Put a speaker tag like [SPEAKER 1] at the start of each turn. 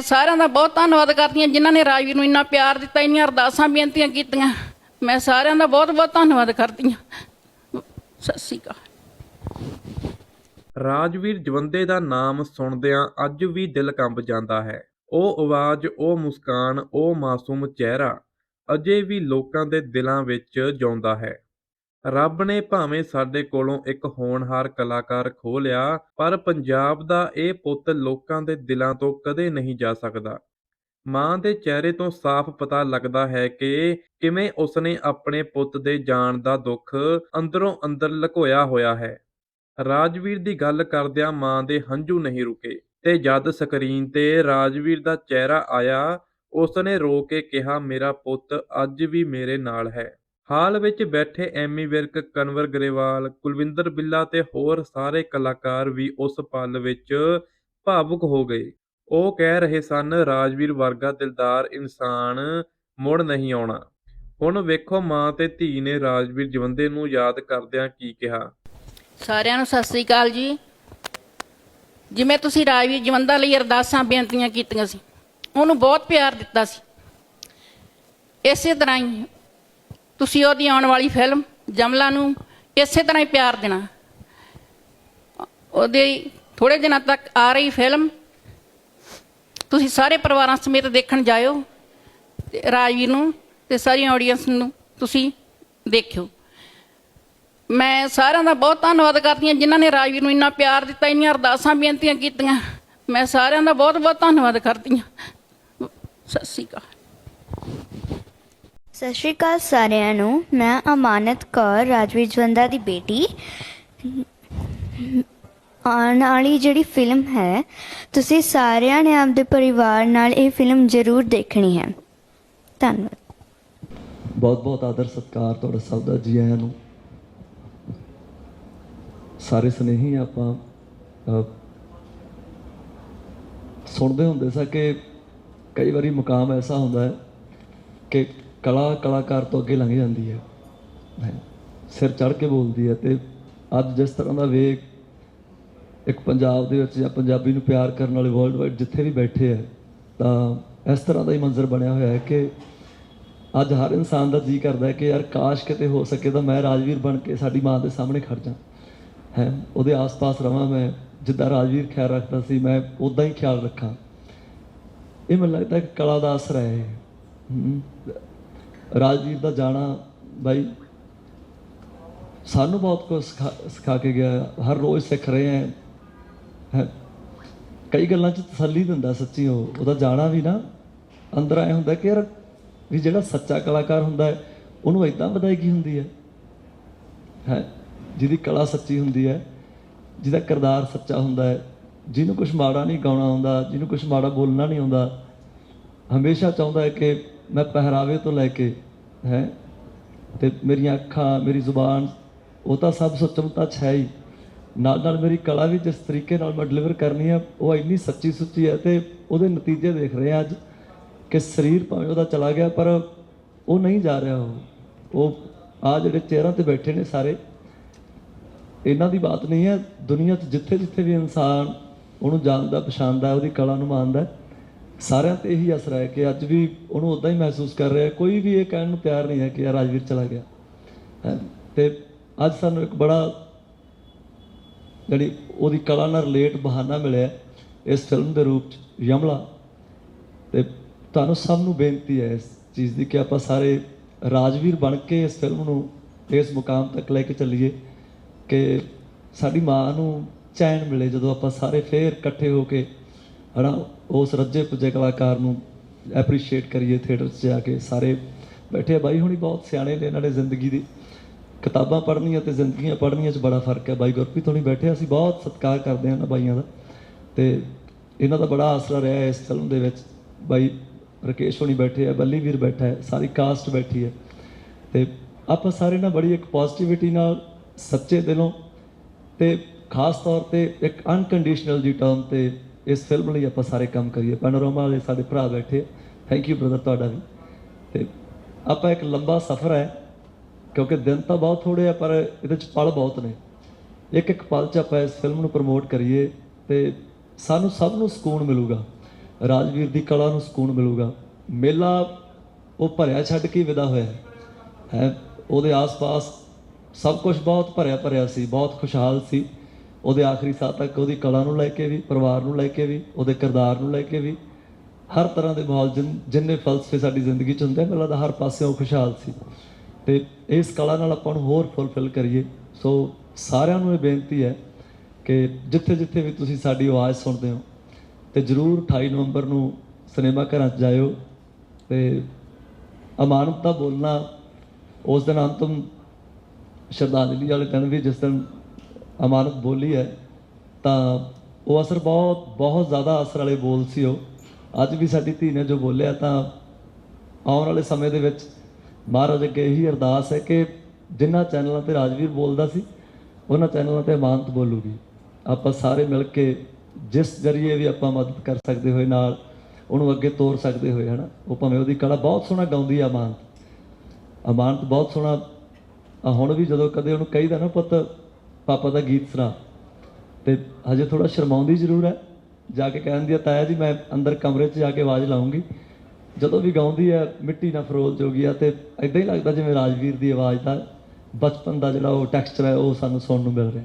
[SPEAKER 1] ਸਾਰਿਆਂ ਦਾ ਬਹੁਤ ਧੰਨਵਾਦ ਕਰਦੀ ਹਾਂ, ਜਿਨ੍ਹਾਂ ਨੇ ਰਾਜਵੀਰ ਨੂੰ ਇੰਨਾ ਪਿਆਰ ਦਿੱਤਾ, ਇੰਨੀਆਂ ਅਰਦਾਸਾਂ ਬੇਨਤੀਆਂ ਕੀਤੀਆਂ। ਮੈਂ ਸਾਰਿਆਂ ਦਾ ਬਹੁਤ ਬਹੁਤ ਧੰਨਵਾਦ ਕਰਦੀ ਹਾਂ। ਸਤਿ ਸ਼੍ਰੀ ਅਕਾਲ।
[SPEAKER 2] ਰਾਜਵੀਰ ਜਵੰਦੇ ਦਾ ਨਾਮ ਸੁਣਦਿਆਂ ਅੱਜ ਵੀ ਦਿਲ ਕੰਬ ਜਾਂਦਾ ਹੈ। ਉਹ ਆਵਾਜ਼, ਉਹ ਮੁਸਕਾਨ, ਉਹ ਮਾਸੂਮ ਚਿਹਰਾ ਅਜੇ ਵੀ ਲੋਕਾਂ ਦੇ ਦਿਲਾਂ ਵਿੱਚ ਜਿਉਂਦਾ ਹੈ। ਰੱਬ ਨੇ ਭਾਵੇਂ ਸਾਡੇ ਕੋਲੋਂ ਇੱਕ ਹੋਣਹਾਰ ਕਲਾਕਾਰ ਖੋਹ ਲਿਆ, ਪਰ ਪੰਜਾਬ ਦਾ ਇਹ ਪੁੱਤ ਲੋਕਾਂ ਦੇ ਦਿਲਾਂ ਤੋਂ ਕਦੇ ਨਹੀਂ ਜਾ ਸਕਦਾ। ਮਾਂ ਦੇ ਚਿਹਰੇ ਤੋਂ ਸਾਫ਼ ਪਤਾ ਲੱਗਦਾ ਹੈ ਕਿ ਕਿਵੇਂ ਉਸਨੇ ਆਪਣੇ ਪੁੱਤ ਦੇ ਜਾਣ ਦਾ ਦੁੱਖ ਅੰਦਰੋਂ ਅੰਦਰ ਲੁਕੋਇਆ ਹੋਇਆ ਹੈ। ਰਾਜਵੀਰ ਦੀ ਗੱਲ ਕਰਦਿਆਂ ਮਾਂ ਦੇ ਹੰਝੂ ਨਹੀਂ ਰੁਕੇ ਤੇ ਜਦ ਸਕਰੀਨ ਤੇ ਰਾਜਵੀਰ ਦਾ ਚਿਹਰਾ ਆਇਆ, ਉਸਨੇ ਰੋ ਕੇ ਕਿਹਾ, ਮੇਰਾ ਪੁੱਤ ਅੱਜ ਵੀ ਮੇਰੇ ਨਾਲ ਹੈ। ਹਾਲ ਵਿੱਚ ਬੈਠੇ ਐਮੀ ਵਿਰਕ, ਕਨਵਰ ਗਰੇਵਾਲ, ਕੁਲਵਿੰਦਰ ਬਿੱਲਾ ਤੇ ਹੋਰ ਸਾਰੇ ਕਲਾਕਾਰ ਵੀ ਉਸ ਪਲ ਵਿੱਚ ਭਾਵੁਕ ਹੋ ਗਏ। ਉਹ ਕਹਿ ਰਹੇ ਸਨ, ਰਾਜਵੀਰ ਵਰਗਾ ਦਿਲਦਾਰ ਇਨਸਾਨ ਮੁੜ ਨਹੀਂ ਆਉਣਾ। ਹੁਣ ਵੇਖੋ ਮਾਂ ਤੇ ਧੀ ਨੇ ਰਾਜਵੀਰ ਜਵੰਦੇ ਨੂੰ ਯਾਦ ਕਰਦਿਆਂ ਕੀ ਕਿਹਾ।
[SPEAKER 1] ਸਾਰਿਆਂ ਨੂੰ ਸਤਿ ਸ੍ਰੀ ਅਕਾਲ ਜੀ। ਜਿਵੇਂ ਤੁਸੀਂ ਰਾਜਵੀਰ ਜਵੰਦਾ ਲਈ ਅਰਦਾਸਾਂ, ਬੇਨਤੀਆਂ ਕੀਤੀਆਂ ਸੀ, ਉਹਨੂੰ ਬਹੁਤ ਪਿਆਰ ਦਿੱਤਾ ਸੀ। ਇਸੇ ਤਰ੍ਹਾਂ ਹੀ ਤੁਸੀਂ ਉਹਦੀ ਆਉਣ ਵਾਲੀ ਫਿਲਮ ਜਮਲਾ ਨੂੰ ਇਸੇ ਤਰ੍ਹਾਂ ਹੀ ਪਿਆਰ ਦੇਣਾ। ਉਹਦੇ ਥੋੜੇ ਦਿਨਾਂ ਤੱਕ ਆ ਰਹੀ ਫਿਲਮ, ਤੁਸੀਂ ਸਾਰੇ ਪਰਿਵਾਰਾਂ ਸਮੇਤ ਦੇਖਣ ਜਾਇਓ ਰਾਜਵੀਰ ਨੂੰ ਤੇ ਸਾਰੀ ਆਡੀਅנס ਨੂੰ ਤੁਸੀਂ ਦੇਖਿਓ। ਮੈਂ ਸਾਰਿਆਂ ਦਾ ਬਹੁਤ ਧੰਨਵਾਦ ਕਰਦੀ ਹਾਂ ਜਿਨ੍ਹਾਂ ਨੇ ਰਾਜਵੀਰ ਨੂੰ ਇੰਨਾ ਪਿਆਰ ਦਿੱਤਾ, ਇੰਨੀਆਂ ਅਰਦਾਸਾਂ ਬੇਨਤੀਆਂ ਕੀਤੀਆਂ। ਮੈਂ ਸਾਰਿਆਂ ਦਾ ਬਹੁਤ ਬਹੁਤ ਧੰਨਵਾਦ ਕਰਦੀ ਹਾਂ। ਸਤਿ ਸ਼੍ਰੀ ਅਕਾਲ।
[SPEAKER 3] ਸਤਿ ਸ਼੍ਰੀ ਅਕਾਲ ਸਾਰਿਆਂ ਨੂੰ। ਮੈਂ ਅਮਾਨਤ ਕੌਰ, ਰਾਜਵੀਰ ਜਵੰਦਾ ਦੀ ਬੇਟੀ। ਆਉਣ ਵਾਲੀ ਜਿਹੜੀ ਫਿਲਮ ਹੈ, ਤੁਸੀਂ ਸਾਰਿਆਂ ਨੇ ਆਪਦੇ ਪਰਿਵਾਰ ਨਾਲ ਇਹ ਫਿਲਮ ਜ਼ਰੂਰ ਦੇਖਣੀ ਹੈ। ਧੰਨਵਾਦ।
[SPEAKER 4] ਬਹੁਤ ਬਹੁਤ ਆਦਰ ਸਤਿਕਾਰ ਤੁਹਾਡਾ ਸਭ ਦਾ ਜੀ ਆਇਆਂ ਨੂੰ। ਸਾਰੇ ਸਨੇਹੀ ਆਪਾਂ ਸੁਣਦੇ ਹੁੰਦੇ ਸਾਂ ਕਿ ਕਈ ਵਾਰੀ ਮੁਕਾਮ ਐਸਾ ਹੁੰਦਾ ਹੈ ਕਿ ਕਲਾ ਕਲਾਕਾਰ ਤੋਂ ਅੱਗੇ ਲੰਘ ਜਾਂਦੀ ਹੈ। ਸਿਰ ਚੜ ਕੇ ਬੋਲਦੀ ਹੈ ਤੇ ਅੱਜ ਜਿਸ ਤਰ੍ਹਾਂ ਦਾ ਵੇਗ ਇੱਕ ਪੰਜਾਬ ਦੇ ਵਿੱਚ ਜਾਂ ਪੰਜਾਬੀ ਨੂੰ ਪਿਆਰ ਕਰਨ ਵਾਲੇ ਵਰਲਡ ਵਾਈਡ ਜਿੱਥੇ ਵੀ ਬੈਠੇ ਹੈ, ਤਾਂ ਇਸ ਤਰ੍ਹਾਂ ਦਾ ਹੀ ਮੰਜ਼ਰ ਬਣਿਆ ਹੋਇਆ ਹੈ ਕਿ ਅੱਜ ਹਰ ਇਨਸਾਨ ਦਾ ਜੀ ਕਰਦਾ ਹੈ ਕਿ ਯਾਰ ਕਾਸ਼ ਕਿਤੇ ਹੋ ਸਕੇ ਤਾਂ ਮੈਂ ਰਾਜਵੀਰ ਬਣ ਕੇ ਸਾਡੀ ਮਾਂ ਦੇ ਸਾਹਮਣੇ ਖੜ ਜਾ ਹੈ। ਉਹਦੇ ਆਸ-ਪਾਸ ਰਵਾਂ ਮੈਂ, ਜਿੱਦਾਂ ਰਾਜਵੀਰ ਖਿਆਲ ਰੱਖਦਾ ਸੀ, ਮੈਂ ਉਦਾਂ ਹੀ ਖਿਆਲ ਰੱਖਾਂ। ਇਹ ਮੈਨੂੰ ਲੱਗਦਾ ਕਲਾ ਦਾ ਅਸਰ ਹੈ। ਇਹ। ਰਾਜਵੀਰ ਦਾ ਜਾਣਾ ਬਾਈ। ਸਾਨੂੰ ਬਹੁਤ ਕੁਝ ਸਿਖਾ ਸਿਖਾ ਕੇ ਗਿਆ ਹਰ ਰੋਜ਼ ਸਿੱਖ ਰਹੇ ਹਾਂ ਹੈ। ਕਈ ਗੱਲਾਂ 'ਚ ਤਸੱਲੀ ਦਿੰਦਾ ਸੱਚੀ ਉਹ। ਉਹਦਾ ਜਾਣਾ ਵੀ ਨਾ ਅੰਦਰ ਆਇਆ ਹੁੰਦਾ ਕਿ ਯਾਰ ਵੀ ਜਿਹੜਾ ਸੱਚਾ ਕਲਾਕਾਰ ਹੁੰਦਾ ਹੈ, ਉਹਨੂੰ ਇਦਾਂ ਵਧਾਈਗੀ ਹੁੰਦੀ ਹੈ। ਹੈ। ਜਿਹਦੀ ਕਲਾ ਸੱਚੀ ਹੁੰਦੀ ਹੈ, ਜਿਹਦਾ ਕਿਰਦਾਰ ਸੱਚਾ ਹੁੰਦਾ ਹੈ, ਜਿਹਨੂੰ ਕੁਝ ਮਾੜਾ ਨਹੀਂ ਗਾਉਣਾ ਆਉਂਦਾ, ਜਿਹਨੂੰ ਕੁਝ ਮਾੜਾ ਬੋਲਣਾ ਨਹੀਂ ਆਉਂਦਾ। ਹਮੇਸ਼ਾ ਚਾਹੁੰਦਾ ਹੈ ਕਿ ਮੈਂ ਪਹਿਰਾਵੇ ਤੋਂ ਲੈ ਕੇ, ਹੈ, ਤੇ ਮੇਰੀਆਂ ਅੱਖਾਂ, ਮੇਰੀ ਜ਼ੁਬਾਨ, ਉਹ ਤਾਂ ਸਭ ਸੁੱਚਮਤਾ ਚ ਹੈ ਹੀ। ਨਾਲ ਨਾਲ ਮੇਰੀ ਕਲਾ ਵੀ ਜਿਸ ਤਰੀਕੇ ਨਾਲ ਮੈਂ ਡਿਲੀਵਰ ਕਰਨੀ ਹੈ ਉਹ ਇੰਨੀ ਸੱਚੀ ਸੁੱਚੀ ਹੈ ਤੇ ਉਹਦੇ ਨਤੀਜੇ ਦੇਖ ਰਹੇ ਹਾਂ ਅੱਜ ਕਿ ਸਰੀਰ ਭਾਵੇਂ ਉਹਦਾ ਚਲਾ ਗਿਆ, ਪਰ ਉਹ ਨਹੀਂ ਜਾ ਰਿਹਾ ਉਹ। ਉਹ ਆ ਜਿਹੜੇ ਚਿਹਰਿਆਂ ਤੇ ਬੈਠੇ ਨੇ ਸਾਰੇ, ਇਹਨਾਂ ਦੀ ਬਾਤ ਨਹੀਂ ਹੈ। ਦੁਨੀਆ 'ਚ ਜਿੱਥੇ ਜਿੱਥੇ ਵੀ ਇਨਸਾਨ ਉਹਨੂੰ ਜਾਣਦਾ, ਪਛਾਣਦਾ, ਉਹਦੀ ਕਲਾ ਨੂੰ ਮੰਨਦਾ ਸਾਰਿਆਂ ਤੇ ਇਹੀ ਅਸਰ ਹੈ ਕਿ ਅੱਜ ਵੀ ਉਹਨੂੰ ਉਦਾਂ ਹੀ ਮਹਿਸੂਸ ਕਰ ਰਿਹਾ ਕੋਈ ਵੀ ਇਹ ਕਹਿਣ ਨੂੰ ਤਿਆਰ ਨਹੀਂ ਹੈ ਕਿ ਯਾਰ ਰਾਜਵੀਰ ਚਲਾ ਗਿਆ। ਹੈ, ਤੇ ਅੱਜ ਸਾਨੂੰ ਇੱਕ ਬੜਾ ਜਿਹੜੀ ਉਹਦੀ ਕਲਾ ਨਾਲ ਰਿਲੇਟ ਬਹਾਨਾ ਮਿਲਿਆ ਇਸ ਫਿਲਮ ਦੇ ਰੂਪ ਚ, ਯਮਲਾ। ਤੇ ਤੁਹਾਨੂੰ ਸਭ ਨੂੰ ਬੇਨਤੀ ਹੈ ਇਸ ਚੀਜ਼ ਦੀ ਕਿ ਆਪਾਂ ਸਾਰੇ ਰਾਜਵੀਰ ਬਣ ਕੇ ਇਸ ਫਿਲਮ ਨੂੰ, ਇਸ ਮੁਕਾਮ ਤੱਕ ਲੈ ਕੇ ਚੱਲੀਏ ਕਿ ਸਾਡੀ ਮਾਂ ਨੂੰ ਚੈਨ ਮਿਲੇ ਜਦੋਂ ਆਪਾਂ ਸਾਰੇ ਫੇਰ ਇਕੱਠੇ ਹੋ ਕੇ ਹਨਾ ਉਸ ਰੱਜੇ ਪੁੱਜੇ ਕਲਾਕਾਰ ਨੂੰ ਐਪਰੀਸ਼ੀਏਟ ਕਰੀਏ ਥੀਏਟਰ 'ਚ ਜਾ ਕੇ, ਸਾਰੇ ਬੈਠੇ ਆ। ਬਾਈ ਹੁਣੀ ਬਹੁਤ ਸਿਆਣੇ ਨੇ ਇਹਨਾਂ ਨੇ ਜ਼ਿੰਦਗੀ ਦੀ। ਕਿਤਾਬਾਂ ਪੜ੍ਹਨੀਆਂ ਤੇ ਜ਼ਿੰਦਗੀਆਂ ਪੜ੍ਹਨੀਆਂ 'ਚ ਬੜਾ ਫ਼ਰਕ ਹੈ। ਬਾਈ ਗੁਰਪ੍ਰੀਤ ਹੁਣੀ ਬੈਠੇ ਅਸੀਂ ਬਹੁਤ ਸਤਿਕਾਰ ਕਰਦੇ ਹਾਂ ਇਹਨਾਂ ਬਾਈਆਂ ਦਾ। ਤੇ ਇਹਨਾਂ ਦਾ ਬੜਾ ਆਸਰਾ ਰਿਹਾ ਇਸ ਫਿਲਮ ਦੇ ਵਿੱਚ। ਬਾਈ ਰਕੇਸ਼ ਹੁਣੀ ਬੈਠੇ ਆ, ਬੱਲੀ ਵੀਰ ਬੈਠਾ ਹੈ, ਸਾਰੀ ਕਾਸਟ ਬੈਠੀ ਹੈ। ਤੇ ਆਪਾਂ ਸਾਰੇ ਨਾਲ ਬੜੀ ਇੱਕ ਪੋਜ਼ਿਟਿਵਿਟੀ ਨਾਲ ਸੱਚੇ ਦਿਲੋਂ ਤੇ ਖਾਸ ਤੌਰ ਤੇ ਇੱਕ ਅਨਕੰਡੀਸ਼ਨਲ ਜੀ ਟਰਮ ਤੇ ਇਸ ਫਿਲਮ ਲਈ ਆਪਾਂ ਸਾਰੇ ਕੰਮ ਕਰੀਏ। ਪੈਨੋਰਾਮਾ ਵਾਲੇ ਸਾਡੇ ਭਰਾ ਬੈਠੇ ਥੈਂਕ ਯੂ ਬ੍ਰਦਰ ਤੁਹਾਡਾ ਵੀ। ਤੇ ਆਪਾਂ ਇੱਕ ਲੰਬਾ ਸਫ਼ਰ ਹੈ, ਕਿਉਂਕਿ ਦਿਨ ਤਾਂ ਬਹੁਤ ਥੋੜੇ ਆ, ਪਰ ਇਹਦੇ ਚ ਪਲ ਬਹੁਤ ਨੇ। ਇੱਕ ਇੱਕ ਪਲ ਚ ਆਪਾਂ ਇਸ ਫਿਲਮ ਨੂੰ ਪ੍ਰਮੋਟ ਕਰੀਏ ਤੇ ਸਾਨੂੰ ਸਭ ਨੂੰ ਸਕੂਨ ਮਿਲੂਗਾ। ਰਾਜਵੀਰ ਦੀ ਕਲਾ ਨੂੰ ਸਕੂਨ ਮਿਲੂਗਾ। ਮੇਲਾ ਉਹ ਭਰਿਆ ਛੱਡ ਕੇ ਵਿਦਾ ਹੋਇਆ ਹੈ। ਹੈ, ਉਹਦੇ ਆਸ-ਪਾਸ ਸਭ ਕੁਝ ਬਹੁਤ ਭਰਿਆ ਭਰਿਆ ਸੀ, ਬਹੁਤ ਖੁਸ਼ਹਾਲ ਸੀ। ਉਹਦੇ ਆਖਰੀ ਸਾਹ ਤੱਕ ਉਹਦੀ ਕਲਾ ਨੂੰ ਲੈ ਕੇ ਵੀ ਪਰਿਵਾਰ ਨੂੰ ਲੈ ਕੇ ਵੀ ਉਹਦੇ ਕਿਰਦਾਰ ਨੂੰ ਲੈ ਕੇ ਵੀ ਹਰ ਤਰ੍ਹਾਂ ਦੇ ਮਾਹੌਲ ਜਿਨ- ਜਿੰਨੇ ਫਲਸਫੇ ਸਾਡੀ ਜ਼ਿੰਦਗੀ ਚ ਹੁੰਦੇ ਆ, ਮੈਨੂੰ ਲੱਗਦਾ ਹਰ ਪਾਸਿਓਂ ਖੁਸ਼ਹਾਲ ਸੀ। ਤੇ ਇਸ ਕਲਾ ਨਾਲ ਆਪਾਂ ਨੂੰ ਹੋਰ ਫੁੱਲਫਿਲ ਕਰੀਏ। ਸੋ ਸਾਰਿਆਂ ਨੂੰ ਇਹ ਬੇਨਤੀ ਹੈ ਕਿ ਜਿੱਥੇ ਜਿੱਥੇ ਵੀ ਤੁਸੀਂ ਸਾਡੀ ਆਵਾਜ਼ ਸੁਣਦੇ ਹੋ ਤੇ ਜਰੂਰ 28 ਨਵੰਬਰ ਨੂੰ ਸਿਨੇਮਾ ਘਰਾਂ 'ਚ ਜਾਇਓ ਤੇ ਅਮਾਨਤ ਦਾ ਬੋਲਣਾ ਉਸ ਦਿਨ ਅੰਤਮ ਸ਼ਰਧਾਂਜਲੀ ਵਾਲੇ ਦਿਨ ਵੀ ਜਿਸ ਦਿਨ ਅਮਾਨਤ ਬੋਲੀ ਹੈ, ਤਾਂ ਉਹ ਅਸਰ ਬਹੁਤ ਬਹੁਤ ਜ਼ਿਆਦਾ ਅਸਰ ਵਾਲੇ ਬੋਲ ਸੀ ਉਹ। ਅੱਜ ਵੀ ਸਾਡੀ ਧੀ ਨੇ ਜੋ ਬੋਲਿਆ, ਤਾਂ ਆਉਣ ਵਾਲੇ ਸਮੇਂ ਦੇ ਵਿੱਚ ਮਹਾਰਾਜ ਅੱਗੇ ਇਹੀ ਅਰਦਾਸ ਹੈ ਕਿ ਜਿਨ੍ਹਾਂ ਚੈਨਲਾਂ ਤੇ ਰਾਜਵੀਰ ਬੋਲਦਾ ਸੀ, ਉਹਨਾਂ ਚੈਨਲਾਂ ਤੇ ਅਮਾਨਤ ਬੋਲੂਗੀ। ਆਪਾਂ ਸਾਰੇ ਮਿਲ ਕੇ ਜਿਸ ਜਰੀਏ ਵੀ ਆਪਾਂ ਮਦਦ ਕਰ ਸਕਦੇ ਹੋਏ ਨਾਲ, ਉਹਨੂੰ ਅੱਗੇ ਤੋਰ ਸਕਦੇ ਹੋਏ, ਹਨਾ? ਉਹ ਭਾਵੇਂ ਉਹਦੀ ਕਲਾ ਬਹੁਤ ਸੋਹਣਾ ਗਾਉਂਦੀ ਆ ਅਮਾਨਤ। ਅਮਾਨਤ ਬਹੁਤ ਸੋਹਣਾ ਹੁਣ ਵੀ ਜਦੋਂ ਕਦੇ ਉਹਨੂੰ ਕਹੀਦਾ ਨਾ ਪੁੱਤ ਪਾਪਾ ਦਾ ਗੀਤ ਸੁਣਾ। ਤੇ ਹਜੇ ਥੋੜਾ ਸ਼ਰਮਾਉਂਦੀ ਜ਼ਰੂਰ ਹੈ। ਜਾ ਕੇ ਕਹਿੰਦੀ ਆ ਤਾਇਆ ਜੀ, ਮੈਂ ਅੰਦਰ ਕਮਰੇ 'ਚ ਜਾ ਕੇ ਆਵਾਜ਼ ਲਾਉਂਗੀ। ਜਦੋਂ ਵੀ ਗਾਉਂਦੀ ਹੈ, ਮਿੱਟੀ ਨਾਲ ਫਰੋਲ ਜੋਗੀ ਆ ਤੇ ਇਦਾਂ ਹੀ ਲੱਗਦਾ ਜਿਵੇਂ ਰਾਜਵੀਰ ਦੀ ਆਵਾਜ਼ ਦਾ ਬਚਪਨ ਦਾ ਜਿਹੜਾ ਉਹ ਟੈਕਸਚਰ ਹੈ, ਉਹ ਸਾਨੂੰ ਸੁਣਨ ਨੂੰ ਮਿਲ ਰਿਹਾ।